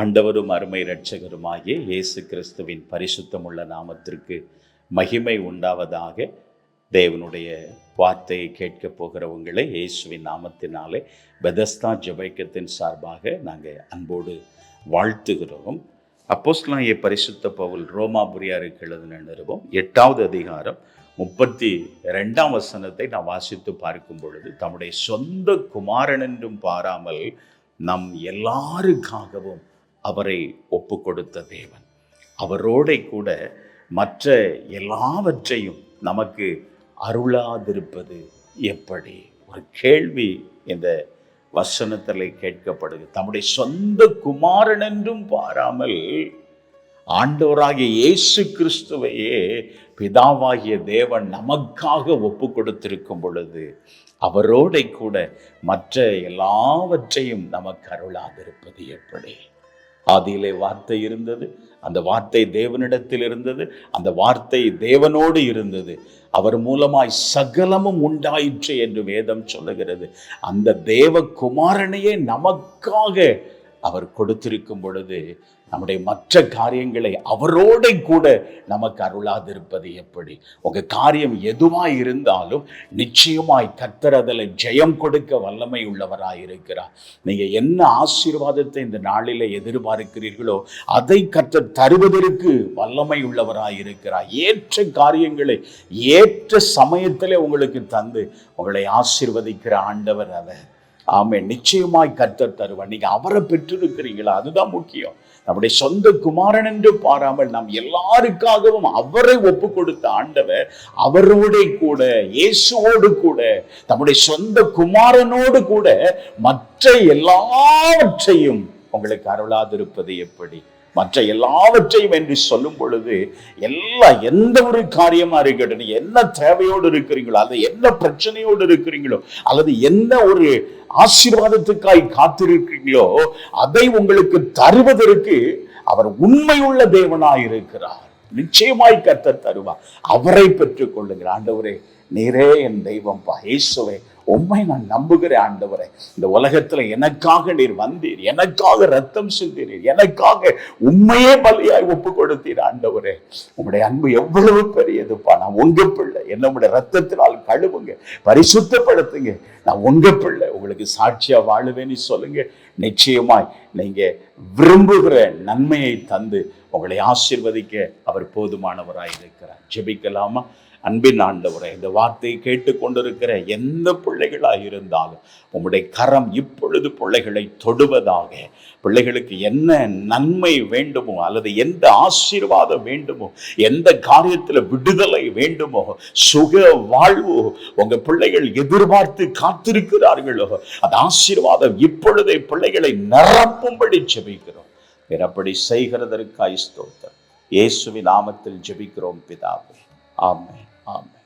ஆண்டவரும் அருமை இரட்சகருமாகிய இயேசு கிறிஸ்துவின் பரிசுத்தமுள்ள நாமத்திற்கு மகிமை உண்டாவதாக தேவனுடைய வார்த்தையை கேட்கப் போகிற உங்களை இயேசுவின் நாமத்தினாலே பெதஸ்தா ஜபைக்கத்தின் சார்பாக நாங்கள் அன்போடு வாழ்த்துகிறோம். அப்போஸ்லாய பரிசுத்த பவுல் ரோமாபுரியாருக்கு எழுதின நிறுவம் எட்டாவது அதிகாரம் முப்பத்தி ரெண்டாம் வசனத்தை நான் வாசித்து பார்க்கும் பொழுது தம்முடைய சொந்த குமாரன் என்றும் பாராமல் நம் எல்லாருக்காகவும் அவரை ஒப்பு கொடுத்த தேவன். அவரோடை கூட மற்ற எல்லாவற்றையும் நமக்கு அருளாதிருப்பது எப்படி? ஒரு கேள்வி இந்த வசனத்தில் கேட்கப்படுது. தம்முடைய சொந்த குமாரன் என்றும் பாராமல் ஆண்டவராகிய இயேசு கிறிஸ்துவையே பிதாவாகிய தேவன் நமக்காக ஒப்பு கொடுத்திருக்கும் பொழுது அவரோட கூட மற்ற எல்லாவற்றையும் நமக்கு அருளாதிருப்பது எப்படி? ஆதியிலே வார்த்தை இருந்தது அந்த வார்த்தை தேவனிடத்தில் இருந்தது அந்த வார்த்தை தேவனோடு இருந்தது. அவர் மூலமாய் சகலமும் உண்டாயிற்று என்று வேதம் சொல்லுகிறது. அந்த தேவ குமாரனையே நமக்காக அவர் கொடுத்திருக்கும் பொழுது நம்முடைய மற்ற காரியங்களை அவரோட கூட நமக்கு அருளாதிருப்பது எப்படி? உங்க காரியம் எதுவாய் இருந்தாலும் நிச்சயமாய் கத்தர் அதில் ஜெயம் கொடுக்க வல்லமை உள்ளவராய் இருக்கிறார். நீங்க என்ன ஆசீர்வாதத்தை இந்த நாளில எதிர்பார்க்கிறீர்களோ அதை கத்தர் தருவதற்கு வல்லமை உள்ளவராய் இருக்கிறார். ஏற்ற காரியங்களை ஏற்ற சமயத்திலே உங்களுக்கு தந்து உங்களை ஆசீர்வதிக்கிற ஆண்டவர் அவர். ஆமே நிச்சயமாய் கர்த்தர் தருவார். நீங்க அவரை பெற்றிருக்கிறீங்களா? அதுதான் முக்கியம். நம்முடைய சொந்த குமாரன் என்று பாராமல் நாம் எல்லாருக்காகவும் அவரை ஒப்பு கொடுத்த ஆண்டவர் அவரோட கூட இயேசுவோடு கூட நம்முடைய சொந்த குமாரனோடு கூட மற்ற எல்லாவற்றையும் உங்களுக்கு அருளாதிருப்பது எப்படி? மற்ற எல்லாவற்றையும் என்று சொல்லும் பொழுது எல்லா எந்த ஒரு காரியமா இருக்கட்டும் நீங்க என்ன தேவையோடு இருக்கிறீங்களோ அல்லது என்ன பிரச்சனையோடு இருக்கிறீங்களோ அல்லது என்ன ஒரு ஆசீர்வாதத்துக்காய் காத்திருக்கிறீங்களோ அதை உங்களுக்கு தருவதற்கு அவர் உண்மையுள்ள தேவனாய் இருக்கிறார். நிச்சயமாய் கத்த தருவார். அவரை பெற்றுக் கொள்ளுங்கள் ஆண்டவரே நேரே என் தெய்வம் பா இயேசுவே உண்மை நான் நம்புகிறேன் ஆண்டவரை. இந்த உலகத்துல எனக்காக நீர் வந்தீர். எனக்காக ரத்தம் சிந்தினீர் எனக்காக உண்மையே பலியாய் ஒப்பு கொடுத்தீர் ஆண்டவரே. உங்களுடைய அன்பு எவ்வளவு பெரியதுப்பா. நான் உங்க பிள்ளை. என்னுடைய ரத்தத்தினால் கழுவுங்க. பரிசுத்தப்படுத்துங்க. நான் உங்க பிள்ளை. உங்களுக்கு சாட்சியா வாழுவேன்னு சொல்லுங்க. நிச்சயமாய் நீங்க விரும்புகிற நன்மையை தந்து உங்களை ஆசிர்வதிக்க அவர் போதுமானவராய் இருக்கிறார் ஜெபிக்கலாமா? அன்பின் ஆண்டவரை இந்த வார்த்தையை கேட்டுக்கொண்டிருக்கிற எந்த பிள்ளைகளாக இருந்தாலும் உங்களுடைய கரம் இப்பொழுது பிள்ளைகளை தொடுவதாக பிள்ளைகளுக்கு என்ன நன்மை வேண்டுமோ அல்லது எந்த ஆசீர்வாதம் வேண்டுமோ எந்த காரியத்தில் விடுதலை வேண்டுமோ சுக வாழ்வு உங்க பிள்ளைகள் எதிர்பார்த்து காத்திருக்கிறார்களோ அந்த ஆசீர்வாதம் இப்பொழுதே பிள்ளைகளை நிரப்பும்படி ஜெபிக்கிறோம். அப்படி செய்கிறதற்காய் ஸ்தோத்திரம். இயேசுவின் நாமத்தில் ஜெபிக்கிறோம் பிதாவே. ஆமே Amen.